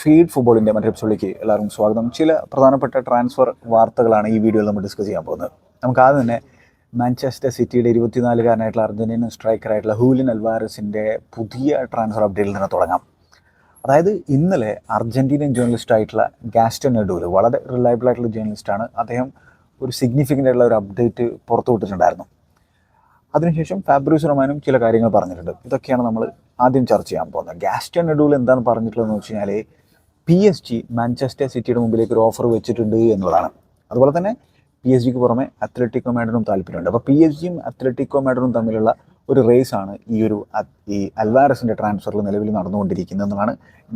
Feed ഫുട്ബോളിന്റെ മറ്റൊരു എപ്പിസോഡിലേക്ക് എല്ലാവർക്കും സ്വാഗതം. ചില പ്രധാനപ്പെട്ട ട്രാൻസ്ഫർ വാർത്തകളാണ് ഈ വീഡിയോയിൽ നമ്മൾ ഡിസ്കസ് ചെയ്യാൻ പോകുന്നത്. നമുക്ക് ആദ്യം തന്നെ മാഞ്ചസ്റ്റർ സിറ്റിയുടെ ഇരുപത്തിനാലുകാരനായിട്ടുള്ള അർജന്റീനൻ സ്ട്രൈക്കറായിട്ടുള്ള ഹൂലിൻ അൽവാരസിന്റെ പുതിയ ട്രാൻസ്ഫർ അപ്ഡേറ്റിൽ നിന്ന് തുടങ്ങാം. അതായത് ഇന്നലെ അർജന്റീനൻ ജേർണലിസ്റ്റ് ആയിട്ടുള്ള ഗാസ്റ്റൻ നെഡൂൽ വളരെ റിലയബിൾ ആയിട്ടുള്ള ജേർണലിസ്റ്റാണ് അദ്ദേഹം ഒരു സിഗ്നിഫിക്കന്റ് ആയിട്ടുള്ള ഒരു അപ്ഡേറ്റ് പുറത്തു വിട്ടിട്ടുണ്ടായിരുന്നു. അതിനുശേഷം ഫാബ്രിസ് റൊമാനും ചില കാര്യങ്ങൾ പറഞ്ഞിട്ടുണ്ട്. ഇതൊക്കെയാണ് നമ്മൾ ആദ്യം ചർച്ച ചെയ്യാൻ പോകുന്നത്. ഗാസ്റ്റൻ നെഡൂൽ എന്താണ് പറഞ്ഞിട്ടുള്ളതെന്ന് വെച്ച് കഴിഞ്ഞാൽ പി എസ് ജി മാഞ്ചസ്റ്റർ സിറ്റിയുടെ മുമ്പിലേക്ക് ഒരു ഓഫർ വെച്ചിട്ടുണ്ട് എന്നുള്ളതാണ്. അതുപോലെ തന്നെ പി എസ് ജിക്ക് പുറമെ അത്ലറ്റിക്കോ മാഡനും താല്പര്യമുണ്ട്. അപ്പോൾ പി എസ് ജിയും അത്ലറ്റിക്കോ മാഡനും തമ്മിലുള്ള ഒരു റേസാണ് ഈ ഒരു ഈ അൽവാരസിന്റെ ട്രാൻസ്ഫറിൽ നിലവിൽ നടന്നുകൊണ്ടിരിക്കുന്നത് എന്നാണ്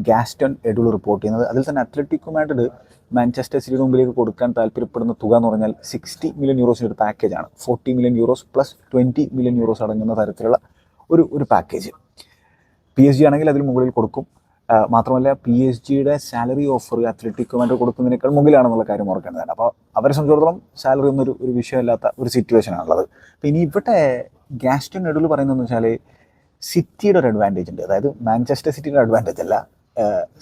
ഗാസ്റ്റൺ എഡുൾ റിപ്പോർട്ട് ചെയ്യുന്നത്. അതിൽ തന്നെ അത്ലറ്റിക്കോ മാഡ്രിഡ് മാഞ്ചസ്റ്റർ സിറ്റിയുടെ മുമ്പിലേക്ക് കൊടുക്കാൻ താല്പര്യപ്പെടുന്ന തുക എന്ന് പറഞ്ഞാൽ സിക്സ്റ്റി മില്യൺ യൂറോസിന്റെ ഒരു പാക്കേജാണ് forty million euros plus twenty million euros അടങ്ങുന്ന തരത്തിലുള്ള ഒരു ഒരു പാക്കേജ് പി എസ് ജി ആണെങ്കിൽ അതിൽ മുകളിൽ കൊടുക്കും. മാത്രമല്ല പി എസ് ജിയുടെ സാലറി ഓഫർ അത്ലറ്റിക് മാഡ്രിഡ് കൊടുക്കുന്നതിനേക്കാൾ മുകളിലാണെന്നുള്ള കാര്യം ഓർക്കേണ്ടതാണ് അപ്പോൾ അവരെ സംബന്ധിച്ചിടത്തോളം സാലറി ഒന്നും ഒരു വിഷയമല്ലാത്ത ഒരു സിറ്റുവേഷൻ ആണുള്ളത്. അപ്പോൾ ഇനി ഇവിടെ ഗാസ്റ്റൺ നെഡുൽ പറയുന്നതെന്ന് വെച്ചാൽ സിറ്റിയുടെ ഒരു അഡ്വാന്റേജ് ഉണ്ട്. അതായത് മാഞ്ചസ്റ്റർ സിറ്റിയുടെ അഡ്വാന്റേജ് അല്ല.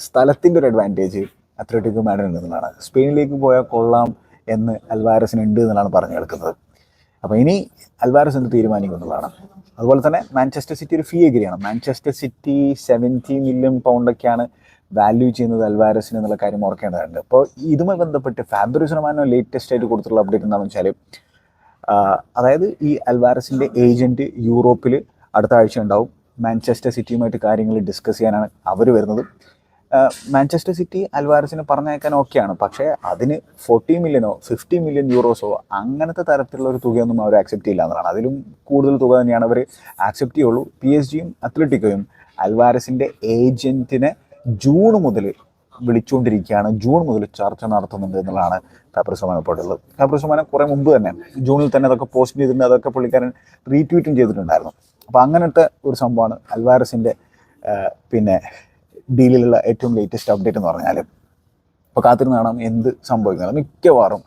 സ്ഥലത്തിന്റെ ഒരു അഡ്വാന്റേജ് അത്ലറ്റിക് മാഡ്രിഡ് എന്നുള്ളതാണ് സ്പെയിനിലേക്ക് പോയാൽ കൊള്ളാം എന്ന് അൽവാരസിന് ഉണ്ട് എന്നുള്ളതാണ് പറഞ്ഞു കേൾക്കുന്നത്. അപ്പോൾ ഇനി അൽവാരസ് എന്ത് തീരുമാനിക്കും എന്നുള്ളതാണ്. അതുപോലെ തന്നെ മാഞ്ചസ്റ്റർ സിറ്റി ഒരു ഫീ എഗ്രിയാണ് മാഞ്ചസ്റ്റർ സിറ്റി സെവന്റി മില്യൺ പൗണ്ടൊക്കെയാണ് വാല്യൂ ചെയ്യുന്നത് അൽവാരസിന് എന്നുള്ള കാര്യം ഓർക്കേണ്ടതുണ്ട്. അപ്പോൾ ഇതുമായി ബന്ധപ്പെട്ട് ഫാബ്രിസ് റൊമാനോ ലേറ്റസ്റ്റ് ആയിട്ട് കൊടുത്തിട്ടുള്ള അപ്ഡേറ്റ് എന്താണെന്ന് വെച്ചാൽ അതായത് ഈ അൽവാരസിന്റെ ഏജന്റ് യൂറോപ്പിൽ അടുത്ത ആഴ്ച ഉണ്ടാവും. മാഞ്ചസ്റ്റർ സിറ്റിയുമായിട്ട് കാര്യങ്ങൾ ഡിസ്കസ് ചെയ്യാനാണ് അവർ വരുന്നത്. മാഞ്ചസ്റ്റർ സിറ്റി അൽവാരസിന് പറഞ്ഞയക്കാൻ ഓക്കെയാണ്. പക്ഷേ അതിന് ഫോർട്ടി മില്യനോ ഫിഫ്റ്റി മില്യൺ യൂറോസോ അങ്ങനത്തെ തരത്തിലുള്ള ഒരു തുകയൊന്നും അവർ ആക്സെപ്റ്റ് ചെയ്യില്ല എന്നതാണ് അതിലും കൂടുതൽ തുക തന്നെയാണ് അവർ ആക്സെപ്റ്റ് ചെയ്യുള്ളൂ. പി എസ് ജിയും അത്ലറ്റിക്കോയും അൽവാരസിന്റെ ഏജന്റിനെ ജൂൺ മുതൽ വിളിച്ചുകൊണ്ടിരിക്കുകയാണ്. ജൂൺ മുതൽ ചർച്ച നടത്തുന്നുണ്ട് എന്നുള്ളതാണ് ഫാബ്രിസോമാൻ റിപ്പോർട്ടുള്ളത് ഫാബ്രിസോമാനെ കുറേ മുമ്പ് തന്നെ ജൂണിൽ തന്നെ അതൊക്കെ പോസ്റ്റ് ചെയ്തിട്ടുണ്ട്. അതൊക്കെ പുള്ളിക്കാരൻ റീട്വീറ്റും ചെയ്തിട്ടുണ്ടായിരുന്നു. അപ്പോൾ അങ്ങനത്തെ ഒരു സംഭവമാണ് അൽവാരസിന്റെ പിന്നെ ഡീലിലുള്ള ഏറ്റവും ലേറ്റസ്റ്റ് അപ്ഡേറ്റ് എന്ന് പറഞ്ഞാൽ ഇപ്പോൾ കാത്തിരുന്ന് കാണാം എന്ത് സംഭവിക്കുന്നത് മിക്കവാറും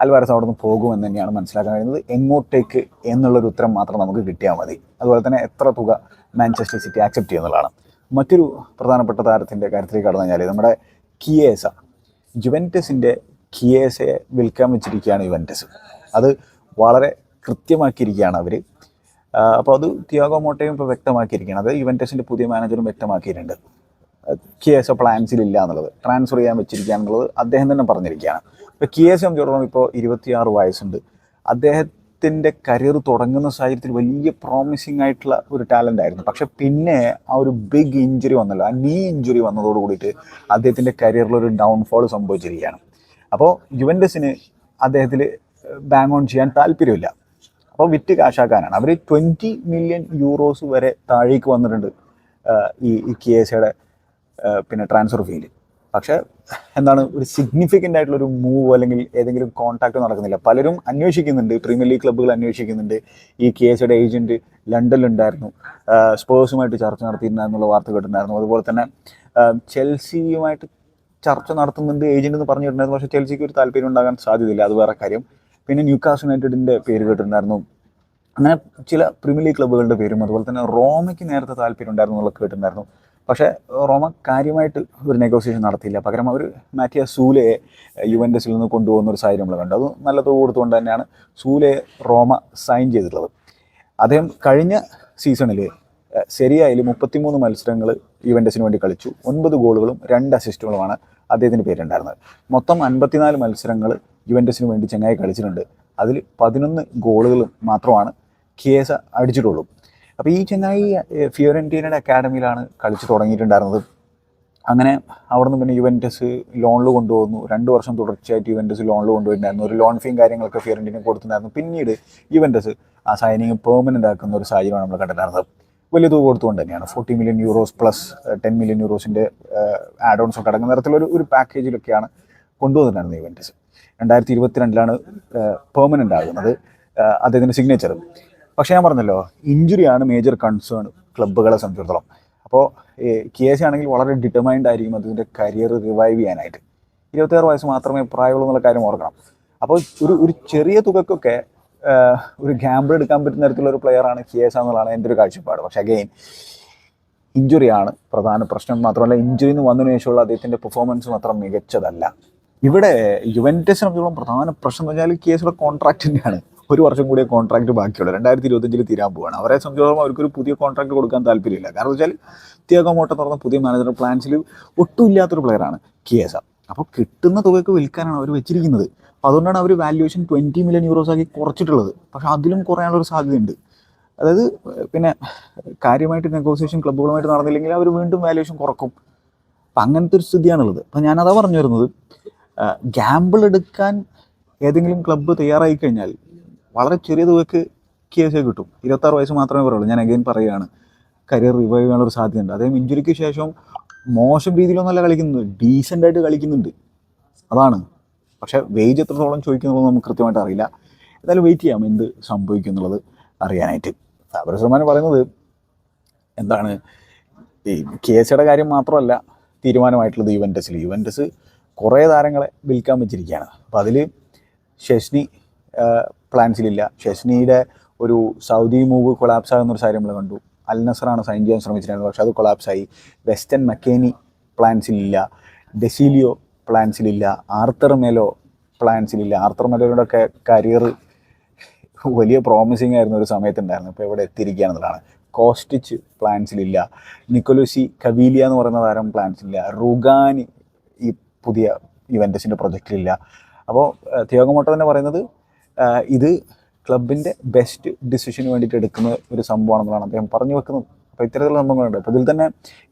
അൽവാരസ് അവിടെ നിന്ന് പോകുമെന്ന് തന്നെയാണ് മനസ്സിലാക്കാൻ കഴിയുന്നത്. എങ്ങോട്ടേക്ക് എന്നുള്ളൊരു ഉത്തരം മാത്രം നമുക്ക് കിട്ടിയാൽ മതി. അതുപോലെ തന്നെ എത്ര തുക മാഞ്ചസ്റ്റർ സിറ്റി ആക്സെപ്റ്റ് ചെയ്യുന്നതാണ് മറ്റൊരു പ്രധാനപ്പെട്ട താരത്തിന്റെ കാര്യത്തിലേക്ക് കടന്നു കഴിഞ്ഞാൽ നമ്മുടെ കിയേസ. ജുവന്റസിന്റെ കിയേസയെ വിൽക്കാൻ വെച്ചിരിക്കുകയാണ് യുവന്റസ്. അത് വളരെ കൃത്യമാക്കിയിരിക്കുകയാണ് അവർ അപ്പോൾ അത് ത്യാഗോ മോട്ടയും ഇപ്പോൾ വ്യക്തമാക്കിയിരിക്കുകയാണ്. അത് യുവന്റസിന്റെ പുതിയ മാനേജറും വ്യക്തമാക്കിയിട്ടുണ്ട്. കിയേസ പ്ലാൻസിലില്ല എന്നുള്ളത്. ട്രാൻസ്ഫർ ചെയ്യാൻ വെച്ചിരിക്കുക എന്നുള്ളത് അദ്ദേഹം തന്നെ പറഞ്ഞിരിക്കുകയാണ്. ഇപ്പോൾ കിയേസ സംബന്ധിച്ചിടത്തോളം ഇപ്പോൾ ഇരുപത്തിയാറ് വയസ്സുണ്ട്. അദ്ദേഹത്തിന്റെ കരിയർ തുടങ്ങുന്ന സാഹചര്യത്തിൽ വലിയ പ്രോമിസിങ് ആയിട്ടുള്ള ഒരു ടാലന്റ് ആയിരുന്നു. പക്ഷെ പിന്നെ ആ ഒരു ബിഗ് ഇഞ്ചുറി വന്നല്ലോ. ആ നീ ഇഞ്ചുറി വന്നതോട് കൂടിയിട്ട് അദ്ദേഹത്തിന്റെ കരിയറിൽ ഒരു ഡൗൺഫോൾ സംഭവിച്ചിരിക്കുകയാണ്. അപ്പോൾ യുവൻഡസിന് അദ്ദേഹത്തിൽ ബാങ്ക് ഓൺ ചെയ്യാൻ താല്പര്യമില്ല. അപ്പോൾ വിറ്റ് കാശാക്കാനാണ്. അവർ ട്വന്റി മില്യൺ യൂറോസ് വരെ താഴേക്ക് വന്നിട്ടുണ്ട് ഈ ഈ കിയേസയുടെ പിന്നെ ട്രാൻസ്ഫർ ഫീൽ പക്ഷേ എന്താണ് ഒരു സിഗ്നിഫിക്കന്റ് ആയിട്ടുള്ള ഒരു മൂവ് അല്ലെങ്കിൽ ഏതെങ്കിലും കോൺടാക്ട് നടക്കുന്നില്ല. പലരും അന്വേഷിക്കുന്നുണ്ട് പ്രീമിയർ ലീഗ് ക്ലബ്ബുകൾ അന്വേഷിക്കുന്നുണ്ട്. ഈ കെ എസ് കേസയുടെ ഏജന്റ് ലണ്ടനിലുണ്ടായിരുന്നു. സ്പേഴ്സുമായിട്ട് ചർച്ച നടത്തിയിട്ടുണ്ടായിരുന്നുള്ള വാർത്ത കേട്ടിട്ടുണ്ടായിരുന്നു. അതുപോലെ തന്നെ ചെൽസിയുമായിട്ട് ചർച്ച നടത്തുന്നുണ്ട് ഏജന്റ് എന്ന് പറഞ്ഞിട്ടുണ്ടായിരുന്നു. പക്ഷേ ചെൽസിക്ക് ഒരു താല്പര്യം ഉണ്ടാകാൻ സാധ്യതയില്ല. അത് വേറെ കാര്യം. പിന്നെ ന്യൂക്കാസ് യുണൈറ്റഡിന്റെ പേര് കേട്ടിട്ടുണ്ടായിരുന്നു. അങ്ങനെ ചില പ്രീമിയർ ലീഗ് ക്ലബ്ബുകളുടെ പേരും അതുപോലെ തന്നെ റോമയ്ക്ക് നേരത്തെ താല്പര്യം ഉണ്ടായിരുന്നു എന്നുള്ളത് കേട്ടിട്ടുണ്ടായിരുന്നു. പക്ഷേ റോമ കാര്യമായിട്ട് ഒരു നെഗോസിയേഷൻ നടത്തിയില്ല. പകരം അവർ മാറ്റിയ സൂലയെ യുവന്റസിൽ നിന്ന് കൊണ്ടുപോകുന്ന ഒരു സാഹചര്യം നമ്മൾ കണ്ടു. അത് നല്ല തുക കൊടുത്തുകൊണ്ട് തന്നെയാണ് സൂലയെ റോമ സൈൻ ചെയ്തിട്ടുള്ളത്. അദ്ദേഹം കഴിഞ്ഞ സീസണിൽ ശരിയായി മുപ്പത്തിമൂന്ന് മത്സരങ്ങൾ യുവന്റസിന് വേണ്ടി കളിച്ചു. ഒൻപത് ഗോളുകളും രണ്ട് അസിസ്റ്റുകളുമാണ് അദ്ദേഹത്തിന്റെ പേരുണ്ടായിരുന്നത് മൊത്തം അൻപത്തിനാല് മത്സരങ്ങൾ യുവന്റസിന് വേണ്ടി ചെങ്ങായി കളിച്ചിട്ടുണ്ട്. അതിൽ പതിനൊന്ന് ഗോളുകൾ മാത്രമാണ് കിയേസ അടിച്ചിട്ടുള്ളൂ. അപ്പോൾ ഈ ചെന്നൈ ഫിയോറന്റീനയുടെ അക്കാഡമിയിലാണ് കളിച്ച് തുടങ്ങിയിട്ടുണ്ടായിരുന്നത്. അങ്ങനെ അവിടെ നിന്ന് പിന്നെ യുവന്റസ് ലോണിൽ കൊണ്ടുപോകുന്നു രണ്ട് വർഷം തുടർച്ചയായിട്ട് യുവന്റസ് ലോണിൽ കൊണ്ടുപോയിട്ടുണ്ടായിരുന്നു ഒരു ലോൺ ഫീയും കാര്യങ്ങളൊക്കെ ഫിയോറന്റീന കൊടുത്തിട്ടുണ്ടായിരുന്നു. പിന്നീട് യുവന്റസ് ആ സൈനിങ് പെർമനന്റ് ആക്കുന്ന ഒരു സാഹചര്യമാണ് നമ്മൾ കണ്ടിട്ടുണ്ടായിരുന്നത്. വലിയ തുക കൊടുത്തുകൊണ്ട് തന്നെയാണ്. Forty million euros plus ten million യൂറോസിന്റെ add ons ഒക്കെ അടങ്ങുന്ന തരത്തിലൊരു ഒരു പാക്കേജിലൊക്കെയാണ് കൊണ്ടുവന്നിട്ടുണ്ടായിരുന്നത് യുവന്റസ് രണ്ടായിരത്തി ഇരുപത്തിരണ്ടിലാണ് പെർമനന്റ് ആകുന്നത് അദ്ദേഹത്തിന്റെ സിഗ്നേച്ചർ പക്ഷേ ഞാൻ പറഞ്ഞല്ലോ ഇഞ്ചുറിയാണ് മേജർ കൺസേൺ ക്ലബ്ബുകളെ സംബന്ധിച്ചിടത്തോളം. അപ്പോൾ കിയേസി ആണെങ്കിൽ വളരെ ഡിറ്റർമൈൻഡ് ആയിരിക്കും അതിന്റെ കരിയർ റിവൈവ് ചെയ്യാനായിട്ട്. ഇരുപത്തിയാറ് വയസ്സ് മാത്രമേ പ്രായമുള്ളൂ എന്നുള്ള കാര്യം ഓർക്കണം. അപ്പോൾ ഒരു ഒരു ചെറിയ തുകക്കൊക്കെ ഒരു ഗ്യാമ്പിൾ എടുക്കാൻ പറ്റുന്ന തരത്തിലുള്ള ഒരു പ്ലെയറാണ് കിയേസ എന്നുള്ളതാണ് എന്റെ ഒരു കാഴ്ചപ്പാട്. പക്ഷേ അഗെയിൻ ഇഞ്ചുറിയാണ് പ്രധാന പ്രശ്നം. മാത്രമല്ല ഇഞ്ചുറി എന്ന് വന്നതിന് ശേഷമുള്ള അദ്ദേഹത്തിന്റെ പെർഫോമൻസും അത്ര മികച്ചതല്ല. ഇവിടെ യുവന്റസിനെ പ്രധാന പ്രശ്നം എന്ന് പറഞ്ഞാൽ കേസുള്ള കോൺട്രാക്ട് തന്നെയാണ്. ഒരു വർഷം കൂടിയ കോൺട്രാക്ട് ബാക്കിയുള്ളൂ. രണ്ടായിരത്തി ഇരുപത്തഞ്ചിൽ തീരാൻ പോവാണ്. അവരെ സംബന്ധിച്ചോളം അവർക്കൊരു പുതിയ കോൺട്രാക്ട് കൊടുക്കാൻ താല്പര്യമില്ല. കാരണം വെച്ചാൽ ത്യാഗോ മോട്ടം പറഞ്ഞ പുതിയ മാനേജർ പ്ലാൻസിൽ ഒട്ടും ഇല്ലാത്തൊരു പ്ലെയറാണ് കെ എസ് ആർ. അപ്പോൾ കിട്ടുന്ന തുകയ്ക്ക് വിൽക്കാനാണ് അവർ വെച്ചിരിക്കുന്നത്. അപ്പോൾ അതുകൊണ്ടാണ് അവർ വാല്യുവേഷൻ ട്വന്റി മില്യൺ യൂറോസ് ആക്കി കുറച്ചിട്ടുള്ളത്. പക്ഷേ അതിലും കുറയാനുള്ളൊരു സാധ്യതയുണ്ട്. അതായത് പിന്നെ കാര്യമായിട്ട് നെഗോസിയേഷൻ ക്ലബ്ബുകളുമായിട്ട് നടന്നില്ലെങ്കിൽ അവർ വീണ്ടും വാല്യുവേഷൻ കുറക്കും. അപ്പം അങ്ങനത്തെ ഒരു സ്ഥിതിയാണുള്ളത്. അപ്പം ഞാനതാ പറഞ്ഞു വരുന്നത്. ഗ്യാമ്പിൾ എടുക്കാൻ ഏതെങ്കിലും ക്ലബ്ബ് തയ്യാറായി കഴിഞ്ഞാൽ വളരെ ചെറിയ തുകയ്ക്ക് കേസേ കിട്ടും. ഇരുപത്താറ് വയസ്സ് മാത്രമേ പറയുള്ളൂ. ഞാൻ അഗൈൻ പറയുകയാണ്. കരിയർ റിവൈവ് ചെയ്യാനുള്ള ഒരു സാധ്യതയുണ്ട്. അദ്ദേഹം ഇഞ്ചുറിക്ക് ശേഷം മോശം രീതിയിലൊന്നല്ല കളിക്കുന്നത്. ഡീസന്റ് ആയിട്ട് കളിക്കുന്നുണ്ട്. അതാണ്. പക്ഷേ വേജ് എത്രത്തോളം ചോദിക്കുന്നുള്ളത് നമുക്ക് കൃത്യമായിട്ട് അറിയില്ല. എന്തായാലും വെയിറ്റ് ചെയ്യാം. എന്ത് സംഭവിക്കും എന്നുള്ളത് അറിയാനായിട്ട്. ഫാബ്രിസ് റഹ്മാൻ പറയുന്നത് എന്താണ്? ഈ കേസയുടെ കാര്യം മാത്രമല്ല തീരുമാനമായിട്ടുള്ളത് യുവന്റസിൽ യുവന്റസ് കുറേ താരങ്ങളെ വിൽക്കാൻ വെച്ചിരിക്കുകയാണ്. അപ്പോൾ അതിൽ ഷെസ്നി പ്ലാൻസിലില്ല. ഷെസ്നിയുടെ ഒരു സൗദി മൂവ് കൊളാപ്സ് ആകുന്നൊരു കാര്യം നമ്മൾ കണ്ടു. അൽ നസറാണ് സൈൻ ചെയ്യാൻ ശ്രമിച്ചിരുന്നത്. പക്ഷെ അത് കൊളാപ്സായി. വെസ്റ്റൻ മക്കേനി പ്ലാൻസിലില്ല. ഡെസീലിയോ പ്ലാൻസിലില്ല. ആർത്തർ മെലോ പ്ലാൻസിലില്ല. ആർത്തർ മെലോയുടെ ഒക്കെ കരിയർ വലിയ പ്രോമിസിങ് ആയിരുന്ന ഒരു സമയത്തുണ്ടായിരുന്നു. ഇപ്പോൾ ഇവിടെ എത്തിയിരിക്കുകയാണെന്നുള്ളതാണ്. കോസ്റ്റിച്ച് പ്ലാൻസിലില്ല. നിക്കോലോസി കവീലിയ എന്ന് പറയുന്ന താരം പ്ലാൻസിലില്ല. റുഗാനി ഈ പുതിയ ഇവന്റസിന്റെ പ്രൊജക്റ്റിലില്ല. അപ്പോൾ തിയോഗമോട്ടോ തന്നെ പറയുന്നത് ഇത് ക്ലബിന്റെ ബെസ്റ്റ് ഡിസിഷന് വേണ്ടിയിട്ട് എടുക്കുന്ന ഒരു സംഭവമാണെന്നുള്ളതാണ് അദ്ദേഹം പറഞ്ഞു വെക്കുന്നത്. അപ്പോൾ ഇത്തരത്തിലുള്ള സംഭവങ്ങളുണ്ട്. അപ്പോൾ ഇതിൽ തന്നെ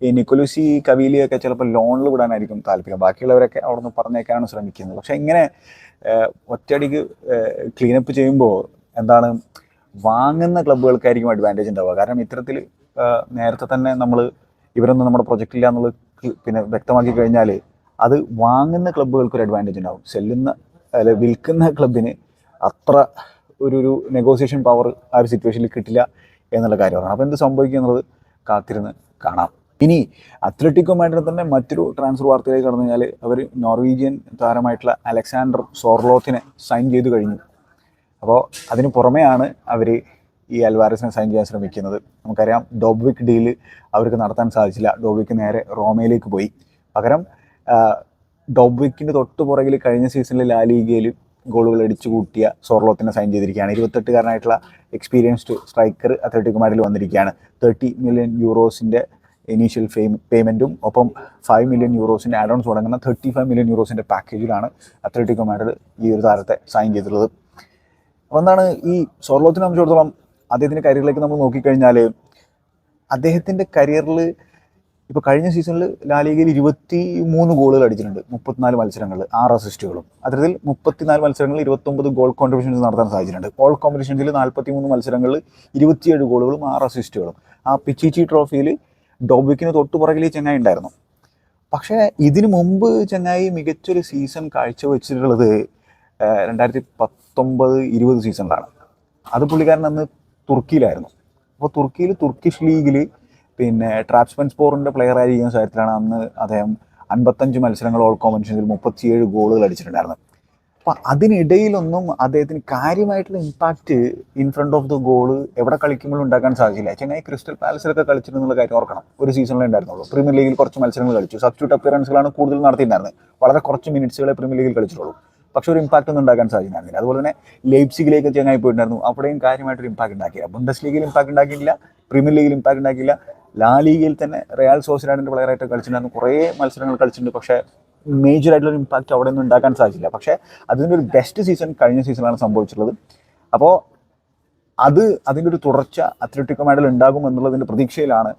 ഈ നിക്കുലൂസി കവീലിയൊക്കെ ചിലപ്പോൾ ലോണിൽ വിടാനായിരിക്കും താല്പര്യം. ബാക്കിയുള്ളവരൊക്കെ അവിടെ നിന്ന് പറഞ്ഞേക്കാനാണ് ശ്രമിക്കുന്നത്. പക്ഷേ ഇങ്ങനെ ഒറ്റയടിക്ക് ക്ലീനപ്പ് ചെയ്യുമ്പോൾ എന്താണ് വാങ്ങുന്ന ക്ലബ്ബുകൾക്കായിരിക്കും അഡ്വാന്റേജ് ഉണ്ടാവുക. കാരണം ഇത്തരത്തിൽ നേരത്തെ തന്നെ നമ്മൾ ഇവരൊന്നും നമ്മുടെ പ്രൊജക്റ്റ് ഇല്ല എന്നുള്ളത് പിന്നെ വ്യക്തമാക്കി കഴിഞ്ഞാൽ അത് വാങ്ങുന്ന ക്ലബ്ബുകൾക്ക് ഒരു അഡ്വാന്റേജ് ഉണ്ടാവും. സെല്ലുന്ന അല്ല വിൽക്കുന്ന ക്ലബിന് അത്ര ഒരു ഒരു നെഗോസിയേഷൻ പവർ ആ ഒരു സിറ്റുവേഷനിൽ കിട്ടില്ല എന്നുള്ള കാര്യമാണ്. അപ്പോൾ എന്ത് സംഭവിക്കുക എന്നുള്ളത് കാത്തിരുന്ന് കാണാം. ഇനി അത്ലറ്റിക്കോ മാഡ്രിഡ് തന്നെ മറ്റൊരു ട്രാൻസ്ഫർ വാർത്തയിലേക്ക് കടന്നു കഴിഞ്ഞാൽ അവർ നോർവീജിയൻ താരമായിട്ടുള്ള അലക്സാണ്ടർ സോർലോത്തിനെ സൈൻ ചെയ്തു കഴിഞ്ഞു. അപ്പോൾ അതിന് പുറമെയാണ് അവർ ഈ അൽവാരസിനെ സൈൻ ചെയ്യാൻ ശ്രമിക്കുന്നത്. നമുക്കറിയാം ഡോബ്വിക് ഡീൽ അവർക്ക് നടത്താൻ സാധിച്ചില്ല. ഡോബ്വിക്ക് നേരെ റോമയിലേക്ക് പോയി. പകരം ഡോബ്വിക്കിന്റെ തൊട്ട് പുറകിൽ കഴിഞ്ഞ സീസണിൽ ലാ ലീഗയിൽ ഗോളുകൾ അടിച്ചു കൂട്ടിയ സോർലോത്തിനെ സൈൻ ചെയ്തിരിക്കുകയാണ്. ഇരുപത്തെട്ടുകാരനായിട്ടുള്ള എക്സ്പീരിയൻസ്ഡ് സ്ട്രൈക്കർ അത്ലറ്റിക് മാഡിൽ വന്നിരിക്കുകയാണ്. തേർട്ടി മില്യൺ യൂറോസിന്റെ ഇനീഷ്യൽ ഫെയിം പേയ്മെന്റും ഒപ്പം ഫൈവ് മില്യൺ യൂറോസിന്റെ ആഡ് ഓൺസ് തുടങ്ങുന്ന തേർട്ടി ഫൈവ് മില്യൺ യൂറോസിന്റെ പാക്കേജിലാണ് അത്ലറ്റിക് മാഡിൽ ഈ ഒരു താരത്തെ സൈൻ ചെയ്തിട്ടുള്ളത്. അപ്പോൾ എന്താണ് ഈ സോർലോത്തിനെ സംബന്ധിച്ചിടത്തോളം അദ്ദേഹത്തിന്റെ കരിയറിലേക്ക് നമ്മൾ നോക്കിക്കഴിഞ്ഞാൽ അദ്ദേഹത്തിന്റെ കരിയറിൽ ഇപ്പോൾ കഴിഞ്ഞ സീസണിൽ ലാലിഗയിൽ ഇരുപത്തി മൂന്ന് ഗോളുകൾ അടിച്ചിട്ടുണ്ട് മുപ്പത്തിനാല് മത്സരങ്ങളിൽ ആറ് അസിസ്റ്റുകളും അത്തരത്തിൽ മുപ്പത്തിനാല് മത്സരങ്ങളിൽ ഇരുപത്തൊമ്പത് ഗോൾ കോൺട്രിബ്യൂഷൻസ് നടത്താൻ സാധിച്ചിട്ടുണ്ട്. ഓൾ കോമ്പറ്റീഷൻസിൽ നാൽപ്പത്തി മൂന്ന് മത്സരങ്ങളിൽ ഇരുപത്തിയേഴ് ഗോളുകളും ആറ് അസിസ്റ്റുകളും ആ പിച്ചിച്ചി ട്രോഫിയിൽ ഡോബിക്കിന് തൊട്ടു പുറകിൽ ചെങ്ങായി ഉണ്ടായിരുന്നു. പക്ഷേ ഇതിനു മുമ്പ് ചെങ്ങായി മികച്ചൊരു സീസൺ കാഴ്ചവെച്ചിട്ടുള്ളത് രണ്ടായിരത്തി പത്തൊമ്പത് ഇരുപത് സീസണിലാണ് അത് പുള്ളിക്കാരൻ അന്ന് തുർക്കിയിലായിരുന്നു. അപ്പോൾ തുർക്കിയിൽ തുർക്കിഷ് ലീഗിൽ പിന്നെ ട്രാപ്സ്മെൻ സ്പോറിന്റെ പ്ലെയർ ആയിരിക്കുന്ന സാഹചര്യത്തിലാണ് അന്ന് അദ്ദേഹം അൻപത്തഞ്ച് മത്സരങ്ങൾ ഓൾ കോമ്പറ്റീഷനിൽ മുപ്പത്തിയേഴ് ഗോളുകൾ അടിച്ചിട്ടുണ്ടായിരുന്നു അപ്പം അതിനിടയിലൊന്നും അദ്ദേഹത്തിന് കാര്യമായിട്ടുള്ള impact in front of the goal എവിടെ കളിക്കുമ്പോൾ ഉണ്ടാക്കാൻ സാധിച്ചില്ല. ചെങ്ങായി ക്രിസ്റ്റൽ പാലസിലൊക്കെ കളിച്ചിരുന്നുള്ള കാര്യം ഓർക്കണം. ഒരു സീസണിലേ ഉണ്ടായിരുന്നുള്ളൂ. പ്രീമിയർ ലീഗിൽ കുറച്ച് മത്സരങ്ങൾ കളിച്ചു. സബ്സ്റ്റിറ്റ്യൂട്ട് അപ്പിയറൻസുകളാണ് കൂടുതൽ നടത്തിയിട്ടുണ്ടായിരുന്നത്. വളരെ കുറച്ച് മിനിറ്റ്സുകളെ പ്രീമിയർ ലീഗിൽ കളിച്ചിട്ടുള്ളൂ. പക്ഷെ ഒരു ഇമ്പാക്റ്റ് ഒന്നും ഉണ്ടാക്കാൻ സാധിച്ചിട്ടുണ്ടായിരുന്നില്ല അതുപോലെ തന്നെ ലെയ്പ്സിഗിലേക്ക് ചെങ്ങായി പോയിട്ടുണ്ടായിരുന്നു. അവിടെയും കാര്യമായിട്ടൊരു ഇമ്പാക്ട് ഉണ്ടാക്കിയില്ല. ബുണ്ടസ് ലീഗിൽ ഇമ്പാക്ട് ഉണ്ടാക്കിയില്ല പ്രീമിയർ ലീഗിൽ ഇമ്പാക്ട് ഉണ്ടാക്കിയില്ല. ലാ ലീഗയിൽ തന്നെ റയൽ സോസിലാൻഡിന്റെ പ്ലെയറായിട്ട് കളിച്ചിട്ടുണ്ടായിരുന്നു. കുറേ മത്സരങ്ങൾ കളിച്ചിട്ടുണ്ട്. പക്ഷേ മേജർ ആയിട്ടുള്ള ഒരു ഇമ്പാക്റ്റ് അവിടെ ഒന്നും ഉണ്ടാക്കാൻ സാധിച്ചില്ല. പക്ഷേ അതിന്റെ ഒരു ബെസ്റ്റ് സീസൺ കഴിഞ്ഞ സീസണിലാണ് സംഭവിച്ചിട്ടുള്ളത്. അപ്പോൾ അത് അതിന്റെ ഒരു തുടർച്ച അത്ലറ്റിക്കോ മെഡൽ ഉണ്ടാകും എന്നുള്ളതിന്റെ പ്രതീക്ഷയിലാണ്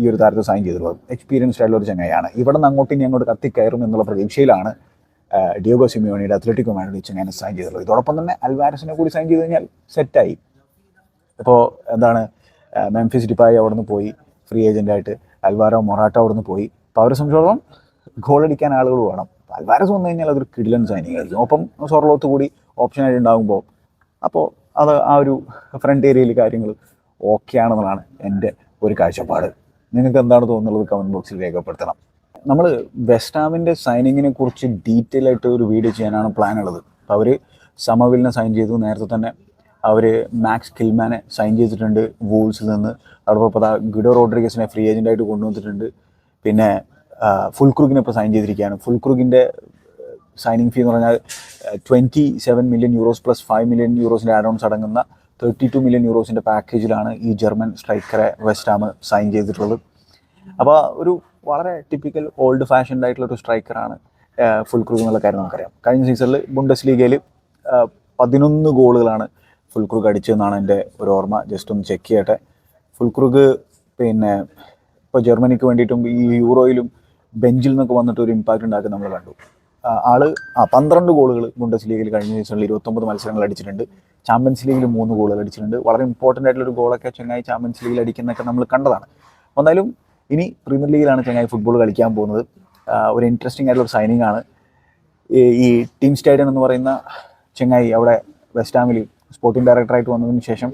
ഈ ഒരു താരത്തെ സൈൻ ചെയ്തിട്ടുള്ളത്. എക്സ്പീരിയൻസ്ഡ് ആയിട്ടുള്ള ഒരു ചങ്ങായാണ് ഇവിടെ നിന്ന് അങ്ങോട്ട് ഇനി അങ്ങോട്ട് കത്തിക്കയറും എന്നുള്ള പ്രതീക്ഷയിലാണ് ഡിയോഗോ സിമിയോണിയുടെ അത്ലറ്റിക്കോ മെഡൽ ചങ്ങാനെ സൈൻ ചെയ്തിട്ടുള്ളത്. ഇതോടൊപ്പം തന്നെ അൽവാരസിനെ കൂടി സൈൻ ചെയ്ത് കഴിഞ്ഞാൽ സെറ്റായി ഇപ്പോൾ എന്താണ് മെംഫിസ് ഡിപ്പായി അവിടെ നിന്ന് പോയി. ഫ്രീ ഏജന്റായിട്ട് അൽവാരോ മൊറാട്ടോ അവിടെ നിന്ന് പോയി. അപ്പോൾ അവരെ സംബന്ധിച്ചോളം ഗോൾ അടിക്കാൻ ആളുകൾ വേണം. അപ്പോൾ അൽവാരസ് വന്നു കഴിഞ്ഞാൽ അതൊരു കിടിലൻ സൈനിങ് ആയിരിക്കും. ഒപ്പം സൊറലോത്ത് കൂടി ഓപ്ഷനായിട്ട് ഉണ്ടാകുമ്പോൾ അപ്പോൾ അത് ആ ഒരു ഫ്രണ്ട് ഏരിയയിൽ കാര്യങ്ങൾ ഓക്കെ ആണെന്നുള്ളതാണ് എന്റെ ഒരു കാഴ്ചപ്പാട്. നിങ്ങൾക്ക് എന്താണ് തോന്നുന്നത്? കമന്റ് ബോക്സിൽ രേഖപ്പെടുത്തണം. നമ്മൾ വെസ്റ്റാമിന്റെ സൈനിങ്ങിനെ കുറിച്ച് ഡീറ്റെയിൽ ആയിട്ട് ഒരു വീഡിയോ ചെയ്യാനാണ് പ്ലാൻ ഉള്ളത്. അപ്പോൾ അവർ സമവിലിനെ സൈൻ ചെയ്തു. നേരത്തെ തന്നെ അവർ മാക്സ് കിൽമാനെ സൈൻ ചെയ്തിട്ടുണ്ട് വൂൾസിൽ നിന്ന്. അതോടൊപ്പം ഇപ്പോൾ ഗിഡോ റോഡ്രിഗസിനെ ഫ്രീ ഏജന്റായിട്ട് കൊണ്ടുവന്നിട്ടുണ്ട്. പിന്നെ ഫുൾ ക്രൂഗിനെ ഇപ്പോൾ സൈൻ ചെയ്തിരിക്കുകയാണ്. ഫുൾ ക്രൂഗിന്റെ സൈനിങ് ഫീ എന്ന് പറഞ്ഞാൽ twenty seven million euros plus five million യൂറോസിന്റെ ആഡോൺസ് അടങ്ങുന്ന തേർട്ടി ടു മില്യൺ യൂറോസിന്റെ പാക്കേജിലാണ് ഈ ജർമ്മൻ സ്ട്രൈക്കറെ വെസ്റ്റ് ആം സൈൻ ചെയ്തിട്ടുള്ളത്. അപ്പോൾ ഒരു വളരെ ടിപ്പിക്കൽ ഓൾഡ് ഫാഷൻഡ് ആയിട്ടുള്ള ഒരു സ്ട്രൈക്കറാണ് ഫുൾ ക്രൂഗ് എന്നുള്ള കാര്യം നമുക്കറിയാം. കഴിഞ്ഞ സീസണിൽ ബുണ്ടസ് ലീഗയിൽ പതിനൊന്ന് ഗോളുകളാണ് ഫുൾ ക്രൂഗ് അടിച്ചതെന്നാണ് എന്റെ ഒരു ഓർമ്മ. ജസ്റ്റ് ഒന്ന് ചെക്ക് ചെയ്യട്ടെ. ഫുൾ ക്രൂഗ് പിന്നെ ഇപ്പോൾ ജർമ്മനിക്ക് വേണ്ടിയിട്ടും ഈ യൂറോയിലും ബെഞ്ചിൽ നിന്നൊക്കെ വന്നിട്ട് ഒരു ഇമ്പാക്റ്റ് ഉണ്ടാക്കി നമ്മൾ കണ്ടു. ആൾ ആ പന്ത്രണ്ട് ഗോളുകൾ ബുണ്ടസ് ലീഗിൽ കഴിഞ്ഞ സീസണിൽ ഇരുപത്തൊമ്പത് മത്സരങ്ങൾ അടിച്ചിട്ടുണ്ട്. ചാമ്പ്യൻസ് ലീഗിൽ മൂന്ന് ഗോളുകൾ അടിച്ചിട്ടുണ്ട്. വളരെ ഇമ്പോർട്ടന്റ് ആയിട്ടുള്ള ഒരു ഗോളൊക്കെ ചെങ്ങായി ചാമ്പ്യൻസ് ലീഗിൽ അടിക്കുന്നൊക്കെ നമ്മൾ കണ്ടതാണ്. എന്നാലും ഇനി പ്രീമിയർ ലീഗിലാണ് ചെങ്ങായി ഫുട്ബോൾ കളിക്കാൻ പോകുന്നത്. ഒരു ഇൻട്രസ്റ്റിംഗ് ആയിട്ടുള്ള സൈനിങ് ആണ്. ഈ- ടീം സ്റ്റേഡിയം എന്ന് പറയുന്ന ചെങ്ങായി അവിടെ വെസ്റ്റ് സ്പോർട്ടിംഗ് ഡയറക്ടറായിട്ട് വന്നതിന് ശേഷം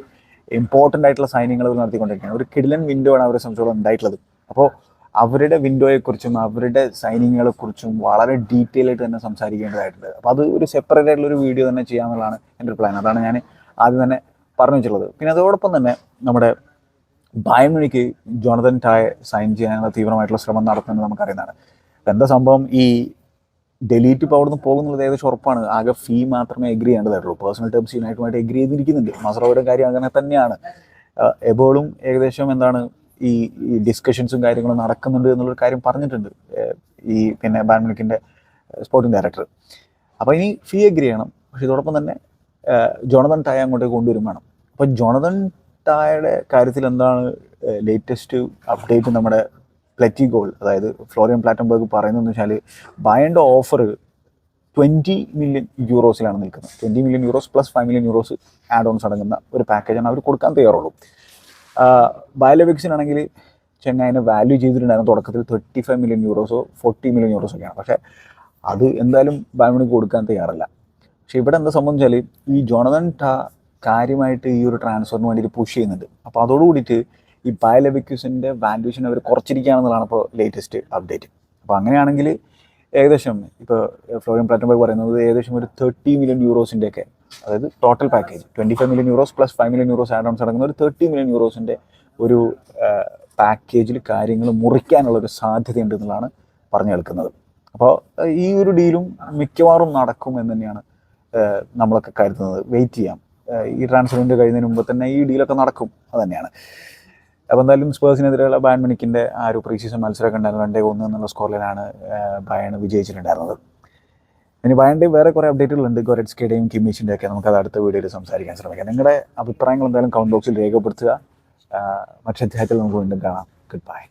ഇമ്പോർട്ടന്റ് ആയിട്ടുള്ള സൈനിങ്ങൾ അവർ നടത്തിക്കൊണ്ടിരിക്കുകയാണ്. ഒരു കിടിലൻ വിൻഡോ ആണ് അവരെ സംബന്ധിച്ചോളം ഉണ്ടായിട്ടുള്ളത്. അപ്പോൾ അവരുടെ വിൻഡോയെക്കുറിച്ചും അവരുടെ സൈനിങ്ങുകളെ കുറിച്ചും വളരെ ഡീറ്റെയിൽ ആയിട്ട് തന്നെ സംസാരിക്കേണ്ടതായിട്ടുണ്ട്. അപ്പോൾ അത് ഒരു സെപ്പറേറ്റ് ആയിട്ടുള്ള ഒരു വീഡിയോ തന്നെ ചെയ്യാമെന്നുള്ളതാണ് എന്റെ ഒരു പ്ലാൻ അതാണ് ഞാൻ ആദ്യം തന്നെ പറഞ്ഞു വെച്ചിട്ടുള്ളത്. പിന്നെ അതോടൊപ്പം തന്നെ നമ്മുടെ ബയമണിക്ക് ജോണതൻ ടായ സൈൻ ചെയ്യാനുള്ള തീവ്രമായിട്ടുള്ള ശ്രമം നടത്തുന്നത് നമുക്കറിയുന്നതാണ്. എന്താ സംഭവം? ഈ ഡെലീറ്റ് ഇപ്പോൾ അവിടുന്ന് പോകുന്നുള്ളത് ഏകദേശം ഉറപ്പാണ്. ആകെ ഫീ മാത്രമേ എഗ്രി ചെയ്യേണ്ടതായിട്ടുള്ളൂ പേഴ്സണൽ ടേംസ് യുണൈറ്റുമായിട്ട് എഗ്രി ചെയ്തിരിക്കുന്നുണ്ട്. മസറോയുടെ കാര്യം അങ്ങനെ തന്നെയാണ്. എബോളും ഏകദേശം എന്താണ് ഈ ഡിസ്കഷൻസും കാര്യങ്ങളും നടക്കുന്നുണ്ട് എന്നുള്ളൊരു കാര്യം പറഞ്ഞിട്ടുണ്ട്. ഈ പിന്നെ ബാൻമിനിക്കിന്റെ സ്പോർട്ടിംഗ് ഡയറക്ടർ അപ്പോൾ ഇനി ഫീ എഗ്രി ചെയ്യണം. പക്ഷേ ഇതോടൊപ്പം തന്നെ ജോണതൻ ടായ അങ്ങോട്ടേക്ക് കൊണ്ടുവരും വേണം. അപ്പോൾ ജോണതൻ ടായയുടെ കാര്യത്തിൽ എന്താണ് ലേറ്റസ്റ്റ് അപ്ഡേറ്റ് നമ്മുടെ പ്ലെറ്റി ഗോൾ അതായത് ഫ്ലോറിയൻ പ്ലാറ്റംബർഗ് പറയുന്നതെന്ന് വെച്ചാൽ ബയന്റെ ഓഫർ ട്വന്റി മില്യൺ യൂറോസിലാണ് നിൽക്കുന്നത്. Twenty million euros plus five million euros add ons അടങ്ങുന്ന ഒരു പാക്കേജാണ് അവർ കൊടുക്കാൻ തയ്യാറുള്ളൂ. ബയോലെവിക്സിനാണെങ്കിൽ ചെന്നൈനെ വാല്യൂ ചെയ്തിട്ടുണ്ടായിരുന്നു തുടക്കത്തിൽ തേർട്ടി ഫൈവ് മില്യൺ യൂറോസോ ഫോർട്ടി മില്യൺ യൂറോസോ ഒക്കെയാണ്. പക്ഷേ അത് എന്തായാലും ബാമണിക്ക് കൊടുക്കാൻ തയ്യാറല്ല. പക്ഷേ ഇവിടെ എന്താ സംബന്ധിച്ചാൽ ഈ ജോണതൻ ടാ കാര്യമായിട്ട് ഈ ഒരു ട്രാൻസ്ഫറിന് വേണ്ടിയിട്ട് പുഷ് ചെയ്യുന്നുണ്ട്. അപ്പോൾ അതോട് കൂടിയിട്ട് ഈ പായലബിക്യൂസിന്റെ വാല്യൂഷൻ അവർ കുറച്ചിരിക്കുകയാണെന്നുള്ളതാണ് ഇപ്പോൾ ലേറ്റസ്റ്റ് അപ്ഡേറ്റ് അപ്പോൾ അങ്ങനെയാണെങ്കിൽ ഏകദേശം ഇപ്പോൾ ഫ്ലോറിയൻ പ്ലാറ്റംബർഗ് പറയുന്നത് ഏകദേശം ഒരു തേർട്ടി മില്യൺ യൂറോസിന്റെ ഒക്കെ അതായത് total package twenty five million euros plus five million euros add ons അടങ്ങുന്ന ഒരു തേർട്ടി മില്യൺ യൂറോസിന്റെ ഒരു പാക്കേജിൽ കാര്യങ്ങൾ മുറിക്കാനുള്ള ഒരു സാധ്യതയുണ്ട് എന്നുള്ളതാണ് പറഞ്ഞു കേൾക്കുന്നത്. അപ്പോൾ ഈ ഒരു ഡീലും മിക്കവാറും നടക്കും എന്ന് തന്നെയാണ് നമ്മളൊക്കെ കരുതുന്നത്. വെയിറ്റ് ചെയ്യാം. ഈ ട്രാൻസ്ഫറിന്റെ കഴിയുന്നതിന് മുമ്പ് തന്നെ ഈ ഡീലൊക്കെ നടക്കും. അത് തന്നെയാണ്. അപ്പോൾ എന്തായാലും സ്പേഴ്സിനെതിരെയുള്ള ബാൻ ബാൻമണിക്കിന്റെ ആ ഒരു പ്രീ സീസൺ മത്സരമൊക്കെ ഉണ്ടായിരുന്നു. രണ്ടേ ഒന്ന് എന്നുള്ള സ്കോറിലാണ് ബയൺ വിജയിച്ചിട്ടുണ്ടായിരുന്നത്. ഇനി ബയന്റെ വേറെ കുറേ അപ്ഡേറ്റുകളുണ്ട് ഗൊരറ്റ്സ്കയുടെയും കിമ്മീച്ചിന്റെ ഒക്കെ. നമുക്കത് അടുത്ത വീഡിയോയിൽ സംസാരിക്കാൻ ശ്രമിക്കാം. നിങ്ങളുടെ അഭിപ്രായങ്ങൾ എന്തായാലും കമന്റ് ബോക്സിൽ രേഖപ്പെടുത്തുക. മറ്റു അധ്യായത്തിൽ നമുക്ക് വീണ്ടും കാണാം. Good bye